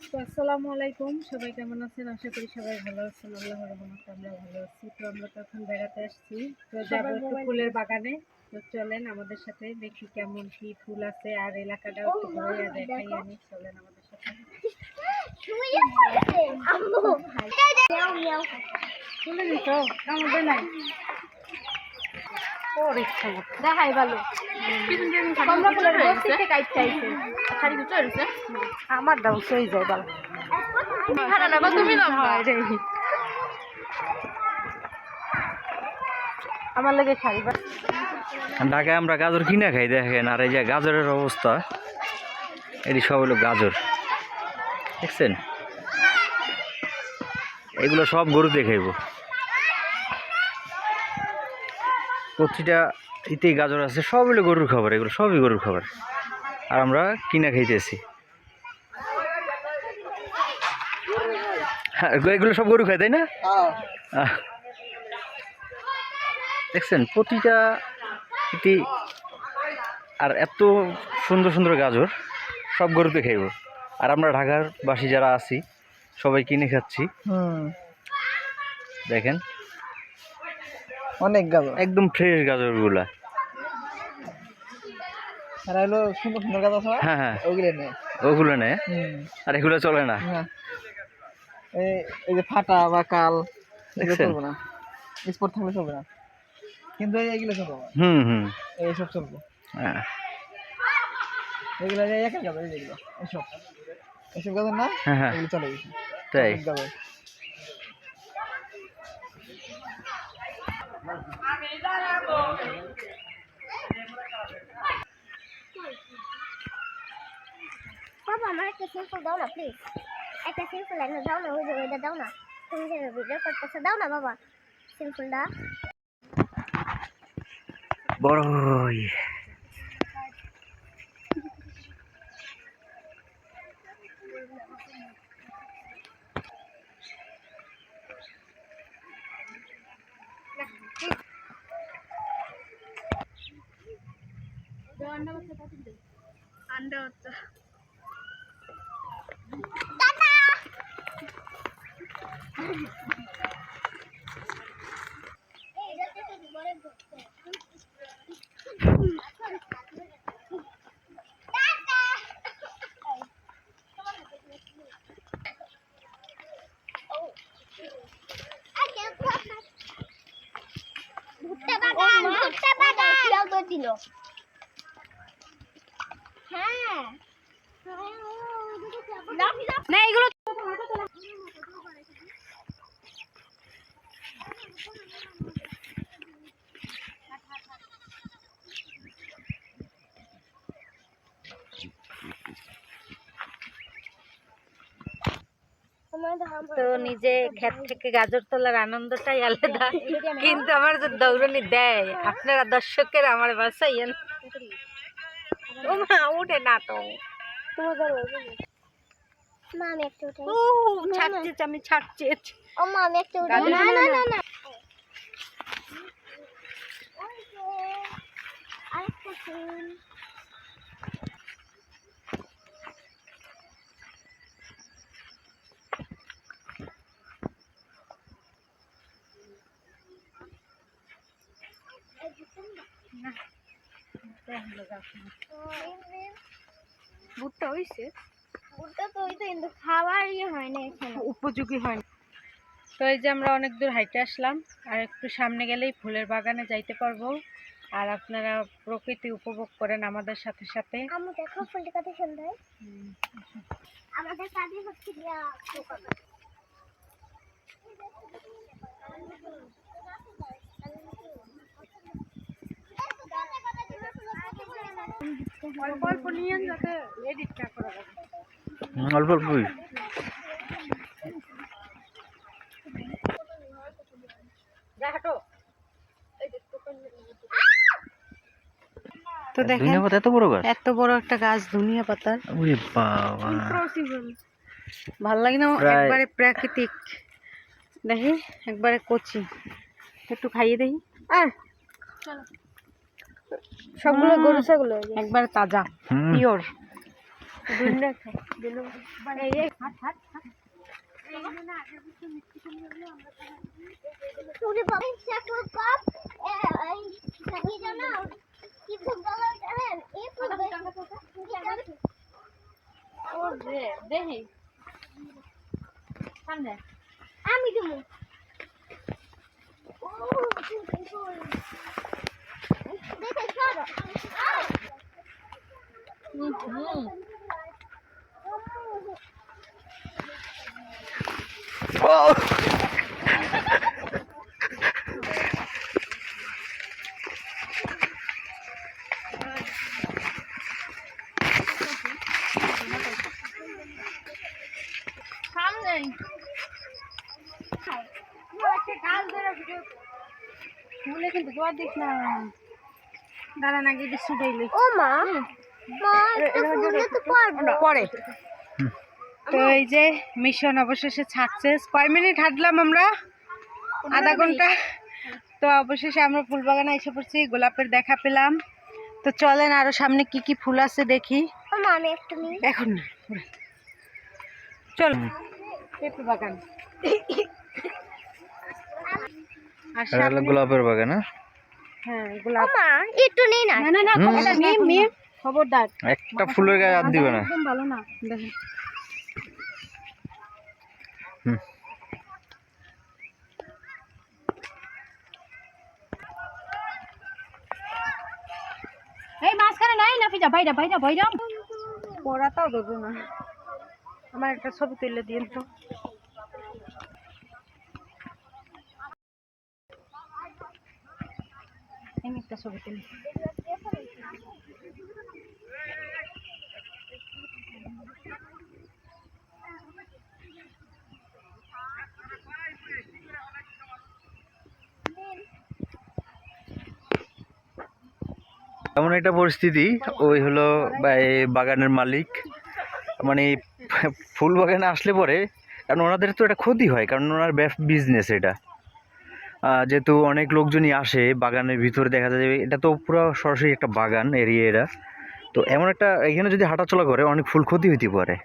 তো আসসালামু আলাইকুম। সবাই কেমন আছেন? আশা করি সবাই ভালো আছেন। আল্লাহ রহমতে আমরা ভালো আছি। তো আমরা তো এখন বেড়াতে আসছি। তো যাব একটু ফুলের বাগানে। তো চলেন আমাদের সাথে দেখি কেমন কি ফুল আছে আর এলাকাটাও একটু ঘুরে দেখাই আমি। চলেন আমাদের সাথে। আমাদের নাই? ওর ইচ্ছা মতো। দেখাই ভালো। কমলা ফুলের বস্তি থেকে আইতে আইছে শাড়ি গুছো হইছে আমার দাও সেই যায় ভালো না আমার লাগে শাড়ি ঢাকায় আমরা গাজর কিনে খাই দেখেন আর এই যে গাজরের অবস্থা। এটি সব হলো গাজর। দেখছেন? এগুলো সব গরু খাইব। প্রতিটা ইতেই গাজর আছে সব হলো গরুর খাবার এগুলো সবই গরুর খাবার। আর আমরা কিনা খাইতেছি। হ্যাঁ এগুলো সব গরু খায় তাই না? আহ। দেখছেন প্রতিটা ইতি আর এত সুন্দর সুন্দর গাজর সব গরুতে খাইব। আর আমরা ঢাকার বাসী যারা আছি সবাই কিনে খাচ্ছি। দেখেন অনেক গাজর। একদম ফ্রেশ গাজরগুলা। আর হলো সুন্দর সুন্দর গাছ আছে হ্যাঁ হ্যাঁ। ওগুলো নেই ওগুলো নেয় আর এগুলো চলে না? হ্যাঁ। এই এই যে ফাটা বা কাল এগুলো চলবে না। স্পট থাকলে চলবে না। কিন্তু এই- এইগুলো চলবে না। হুম হুম। এইসব চলবে। হ্যাঁ। এগুলো যে একের গাজর এই যেগুলো এইসব এইসব গাজর না? হ্যাঁ হ্যাঁ। এগুলো চলে গেছে। তাই? গাজর। বাবা আমার একটা সিম্পল দাও না প্লিজ একটা সিম্পল একটা দাও না ওই যে ওইটা দাও না তুমি যে ভিডিও করতেছো দাও না বাবা সিম্পলটা বড়ই আন্ডা হচ্ছে ভুট্টা বাগান ভুট্টা বাগান দিল হ্যাঁ না, এগুলো তো নিজে ক্ষেত থেকে গাজর তোলার আনন্দটাই আলাদা। কিন্তু আমার যে দৌড়নি দেয়, আপনারা দর্শকের আমার মা ওঠে না তো। মা আমি একটু উঠাই ও ছাড়ছে আমি ছাড়ছে ও মা আমি একটু উঠাই না না না। না না। ওই যে, আরেকটা ফুল। ভুট্টা হইছে? উপযোগী হয় না। তো এই যে আমরা অনেক দূর হাইটে আসলাম আর একটু সামনে গেলেই ফুলের বাগানে যাইতে পারব। আর আপনারা প্রকৃতি উপভোগ করেন আমাদের সাথে সাথে। আমি দেখো ফুলটা কত সুন্দর। আমাদের কাজই হচ্ছে অল্প অল্প নিয়েন যাতে এডিট না করা যাবে অল্প অল্পই। তো দেখেন এত বড় গাছ? এত বড় একটা গাছ ধনিয়া পাতার। ওরে বাবা। ভালো লাগে না একবারে প্রাকৃতিক। দেখি একবারে কচি। একটু খাইয়ে দেখি। সবগুলো গরু ছাগল একবারে তাজা পিওর। দেখি সামনে। আমি দেবো দেখে সরো হুম ভুলে কিন্তু জোয়ার দিস না দাঁড়া না গিয়ে ছুটাইলে ও মা মা পরে তো এই যে মিশন অবশেষে সাকসেস কয় মিনিট হাঁটলাম আমরা? আধা ঘণ্টা। তো অবশেষে আমরা ফুল বাগানে এসে পড়ছি গোলাপের দেখা পেলাম। তো চলেন আরও সামনে কি কি ফুল আছে দেখি। ও মা আমি একটু নিই। এখন। চল। পেঁপে বাগান। গোলাপের বাগান হ্যাঁ? হ্যাঁ গোলাপ। একটু নেই না। না না না খবরদার মিম মিম খবরদার। একটা ফুলের গায়ে হাত দিবে না। একদম ভালো না। দেখেন। এই মাঝখানে নাই না ফিজা? বাইরা বাইরা বাইরা। পড়াটাও দেবো না। আমার একটা ছবি তুলে দিন তো। আমি একটা ছবি তুলি। এমন একটা পরিস্থিতি, ওই হলো বাগানের মালিক মানে ফুল বাগানে আসলে পরে, কারণ ওনাদের তো একটা ক্ষতি হয়, কারণ ওনার বিজনেস এটা। যেহেতু অনেক লোকজনই আসে, বাগানের ভিতরে দেখা যায় এটা তো পুরো সরাসরি একটা বাগান এরিয়া এরা। তো এমন একটা, এখানে যদি হাঁটাচলা করে, অনেক ফুল ক্ষতি হইতে পারে।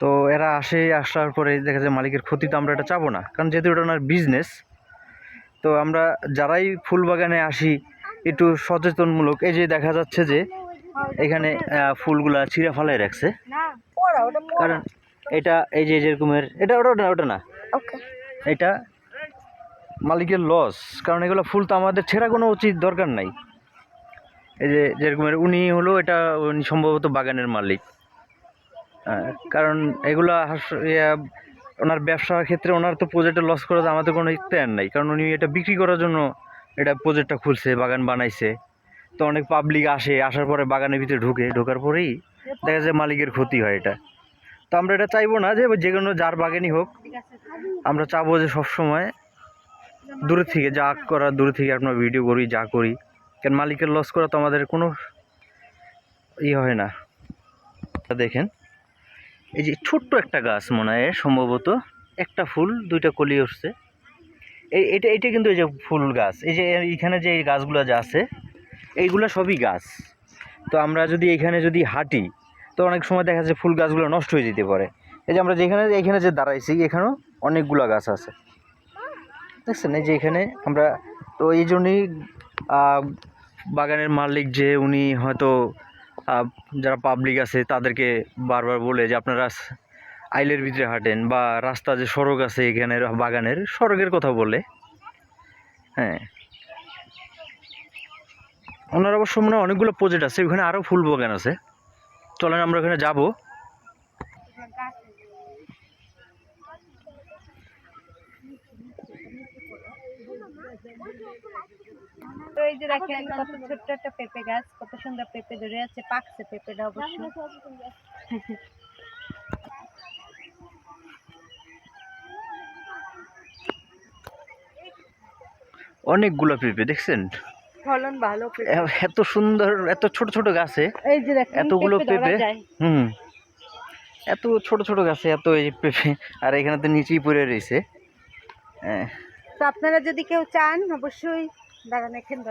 তো এরা আসে, আসার পরে দেখা যায় মালিকের ক্ষতি তো আমরা এটা চাবো না, কারণ যেহেতু এটা ওনার বিজনেস তো আমরা যারাই ফুল বাগানে আসি একটু সচেতনমূলক। এই যে দেখা যাচ্ছে যে এখানে ফুলগুলা ছিঁড়ে ফালাই রাখছে। কারণ এটা এই যে যেরকমের এটা ওটা ওটা না, ওটা না। এটা মালিকের লস কারণ এগুলো ফুল তো আমাদের ছেঁড়া কোনো উচিত দরকার নাই। এই যে যেরকমের উনি হলো এটা উনি সম্ভবত বাগানের মালিক। কারণ এগুলা ইয়া, ওনার ব্যবসার ক্ষেত্রে ওনার তো প্রজেক্টে লস করার আমাদের কোনো ইত্যান নাই। কারণ উনি এটা বিক্রি করার জন্য এটা প্রজেক্টটা খুলছে, বাগান বানাইছে। তো অনেক পাবলিক আসে, আসার পরে বাগানের ভিতরে ঢুকে, ঢোকার পরেই দেখা যায় মালিকের ক্ষতি হয় এটা। তো আমরা এটা চাইব না যে যে কোনো যার বাগানই হোক, আমরা চাবো যে সবসময় দূরে থেকে, যা করা দূরে থেকে আপনার ভিডিও করি, যা করি। কারণ মালিকের লস করা তো আমাদের কোনো ই হয় না। দেখেন, এই যে ছোট্ট একটা গাছ মনে হয়, সম্ভবত একটা ফুল, দুইটা কলি উঠছে। এটা এটা কিন্তু এই যে ফুল গাছ, এই যে এইখানে যে এই গাছগুলো যে আছে, এইগুলো সবই গাছ। তো আমরা যদি এখানে যদি হাঁটি, তো অনেক সময় দেখা যাচ্ছে ফুল গাছগুলো নষ্ট হয়ে যেতে পারে। এই যে আমরা যেখানে, এখানে যে দাঁড়াইছি, এখানেও অনেকগুলো গাছ আছে। দেখছেন, এই যে এখানে আমরা, তো এই জন্যই বাগানের মালিক যে উনি হয়তো যারা পাবলিক আছে, তাদেরকে বারবার বলে যে আপনারা আইলের ভিতরে হাঁটেন বা রাস্তা যে সড়ক আছে এখানের বাগানের, সড়কের কথা বলে। হ্যাঁ। ওনার অবশ্য মনে অনেকগুলো প্রজেক্ট আছে, ওখানে আরও ফুল বাগান আছে। চলেন আমরা ওখানে যাব। ছোট্ট একটা পেঁপে গাছ, কত সুন্দর পেঁপে ধরে আছে, পাকছে পেঁপেটা অবশ্য। অনেকগুলো পেঁপে দেখছেন? ফলন ভালো পেঁপে এত সুন্দর এত ছোট ছোট গাছে। এই যে দেখেন এতগুলো পেঁপে। হুম। এত ছোট ছোট গাছে এত এই পেঁপে আর এখানে তো নিচেই পড়ে রয়েছে। হ্যাঁ তো আপনারা যদি কেউ চান অবশ্যই দাঁড়ান এখানে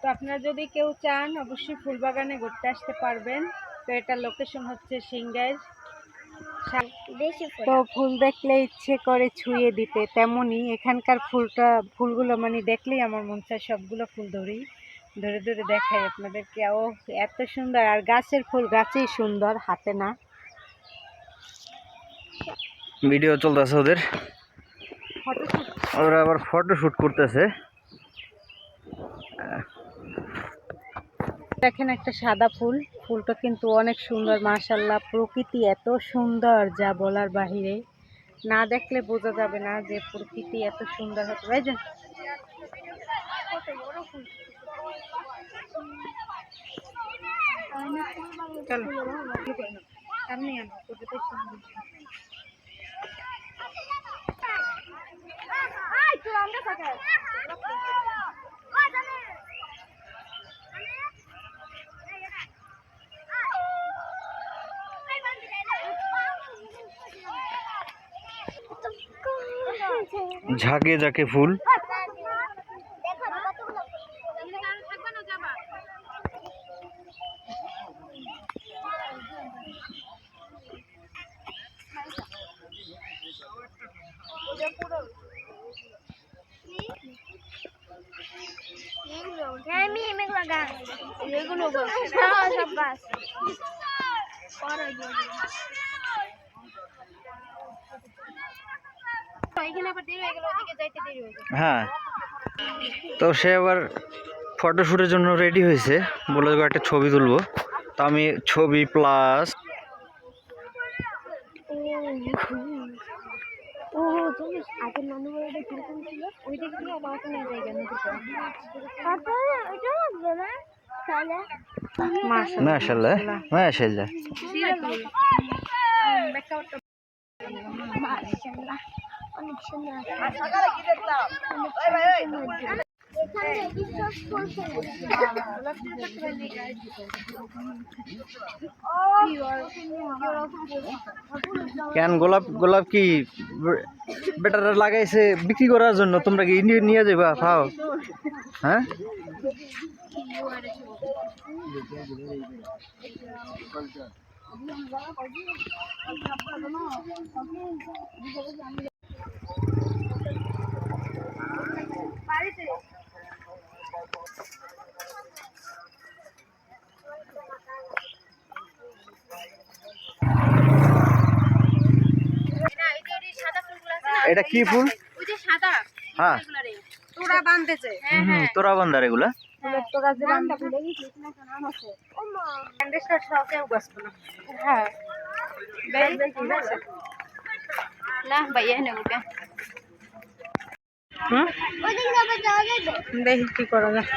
তো আপনারা যদি কেউ চান অবশ্যই ফুল বাগানে ঘুরতে আসতে পারবেন। তো এটা লোকেশন হচ্ছে ফুল তো ফুল দেখলে ইচ্ছে করে ছুঁয়ে দিতে তেমনই এখানকার ফুলটা ফুলগুলো মানে দেখলেই আমার মন চায় সবগুলো ফুল ধরি ধরে ধরে দেখাই আপনাদেরকে। ও এত সুন্দর আর গাছের ফুল গাছেই সুন্দর হাতে না। ভিডিও চলতেছে ওদের। ওরা আবার ফটো শুট করতেছে। দেখেন একটা সাদা ফুল। ফুলটা কিন্তু অনেক সুন্দর মাশাল্লাহ প্রকৃতি এত সুন্দর যা বলার বাহিরে। না দেখলে বোঝা যাবে না যে প্রকৃতি এত সুন্দর হতে পারে। যে তুই আমরা ঝাঁকে ঝাঁকে ফুল। এগুলো সব এখানে আবার দেরি হয়ে গেল ওদিকে যাইতে দেরি হয়ে গেল। হ্যাঁ। তো সে আবার ফটোশ্যুটের জন্য রেডি হয়েছে। বলে দেবো একটা ছবি তুলবো। তো আমি ছবি প্লাস মাশাল্লাহ মাশাল্লাহ মাশাআল্লাহ। অনেক সুন্দর কেন গোলাপ গোলাপ কি বেটারা লাগাইছে বিক্রি করার জন্য? তোমরা কি নিয়ে নিয়ে যাবা খাও। হ্যাঁ? এটা কি ফুল? ওই যে সাদা হ্যাঁ। তোরা বাঁধতেছে হুম তোরা বান্দার এগুলা? তোরা যে ব্যান্ডেজটা সহ কেউ বাঁচবো না। হ্যাঁ। না ভাইয়া নেব কে দেখি কি করা যায়।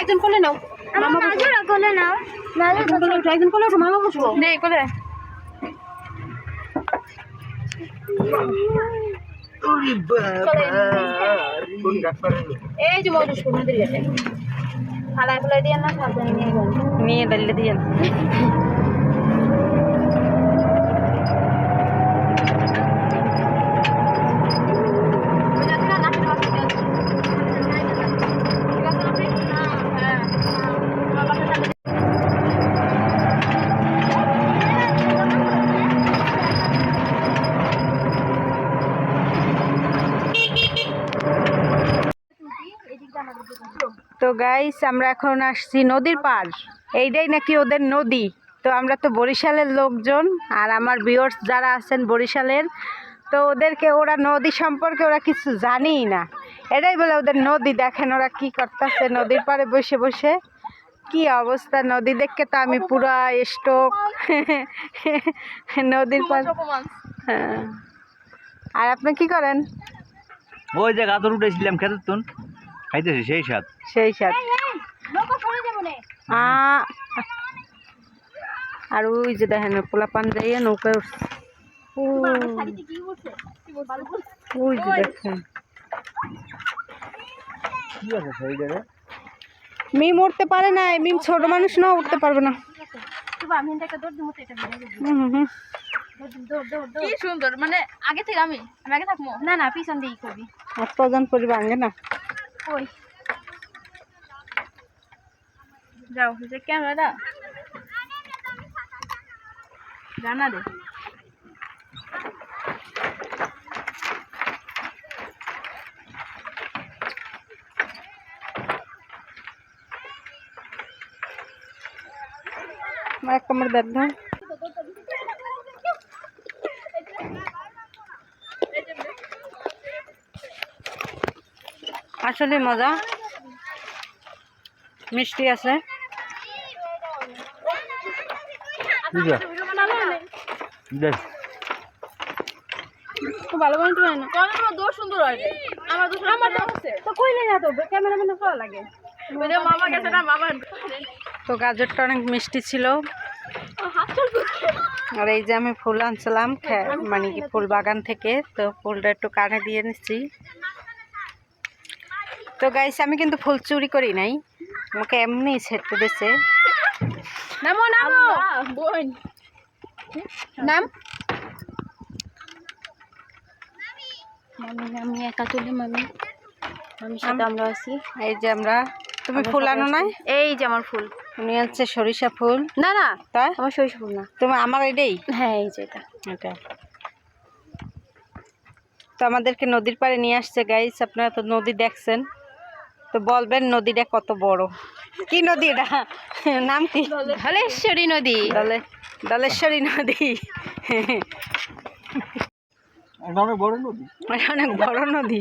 একজন কোলে নাও। মামা কোলে নাও। একজন কোলে মামা বসবো নেই কোলে। এই যে মধুস কোনাদের গেছে ফালাই ফালাই দিয়ে না সাবধানে নিয়ে গেল নিয়ে দিয়ে গাইস আমরা এখন আসছি নদীর পার এইটাই নাকি ওদের নদী। তো আমরা তো বরিশালের লোকজন আর আমার বিয়র্স যারা আছেন বরিশালের, তো ওদেরকে ওরা নদী সম্পর্কে ওরা কিছু জানেই না। এটাই বলে ওদের নদী দেখেন ওরা কি করতেছে নদীর পাড়ে বসে বসে। কি অবস্থা, নদী দেখে তো আমি পুরা স্টোক। নদীর পার হ্যাঁ। আর আপনি কি করেন? ওই যে গাদর উঠেছিলাম খেতে তুন। খাইতেছি সেই স্বাদ। সেই সাথে লোক সরে যাব না আ আর ওই যে দেখেন পোলাপান যাইয়ে নৌকা উঠছে। ও, শাড়িতে ওই যে দেখেন। কি আছে সেই জায়গায় মিম উঠতে পারে না মিম ছোট মানুষ না উঠতে পারবে না। হুম, হুম, হুম। কি সুন্দর মানে আগে থেকে আমি আমি আগে থাকব। না না পিছন দিয়েই করবি। আর প্রধান পরিবার আগে না। ওই যাও যে ক্যামেরাটা জানা আমার এক কামড় দেখ আসলে মজা। মিষ্টি আছে। ভালো সুন্দর হয়। আমার আমার তো কইলে না তো ক্যামেরাম্যানে ভালো লাগে। মামা গেছে না মামা তো গাজরটা অনেক মিষ্টি ছিল। আর এই যে আমি ফুল আনছিলাম খে- মানে কি ফুল বাগান থেকে তো ফুলটা একটু কানে দিয়ে নিচ্ছি। তো গাইস আমি কিন্তু ফুল চুরি করি নাই। আমাকে এমনি ছেড়ে দিছে নামো নামো। বোন নাম? মামি আমি একা তুলি মামি। মামির সাথে আমরা আছি। এই যে আমরা তুমি ফুল আনো নাই? এই যে আমার ফুল। উনি হচ্ছে সরিষা ফুল। না না তাই আমার সরিষা ফুল না। তুমি আমার এটাই? হ্যাঁ এই যে এটা। এটা তো আমাদেরকে নদীর পাড়ে নিয়ে আসছে গাইস আপনারা তো নদী দেখছেন। তো বলবেন নদীটা কত বড়? কি নদী এটা? নাম কি? ধলেশ্বরী নদী। দলে দলেশ্বরী নদী। অনেক বড় নদী। অনেক বড় নদী।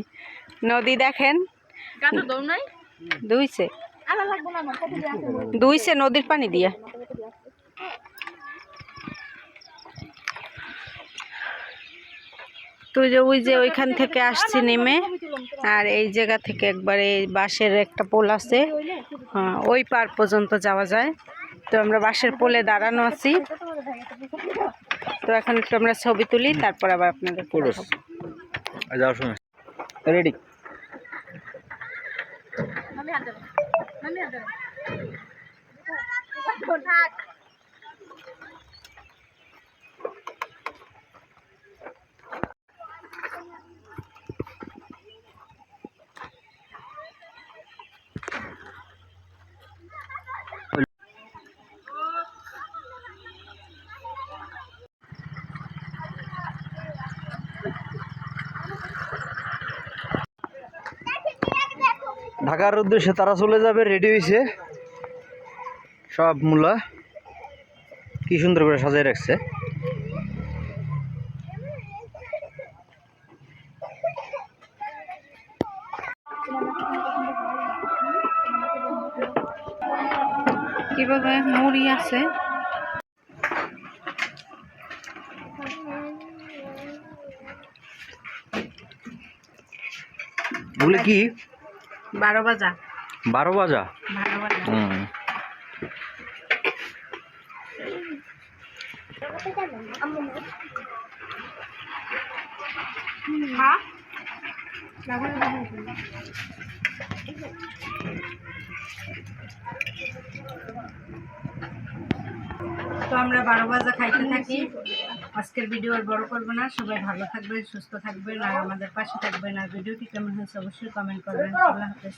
নদী দেখেন। দুইছে আলা লাগবে না আমার কত দিয়ে আছে দুইছে নদীর পানি দিয়ে। তো যে ওই যে ওইখান থেকে আসছি নেমে আর এই জায়গা থেকে একবারে এই বাঁশের একটা পোল আছে। হ্যাঁ ওই পার পর্যন্ত যাওয়া যায়। তো আমরা বাঁশের পোলে দাঁড়ানো আছি। তো এখন একটু আমরা ছবি তুলি তারপর আবার আপনাদের রেডি মামি ঢাকার উদ্দেশ্যে তারা চলে যাবে রেডি হয়েছে সব মূলা কি সুন্দর করে সাজিয়ে রাখছে। কীভাবে মুড়ি আছে? বলে কি বারো বাজা। বারো বাজা? বারো তো আমরা বারো বাজা খাইতে থাকি। আজকের ভিডিও আর বড় করব না। সবাই ভালো থাকবেন সুস্থ থাকবেন আর আমাদের পাশে থাকবেন। আর ভিডিওটি কেমন হয়েছে অবশ্যই কমেন্ট করবেন। আল্লাহ হাফেজ।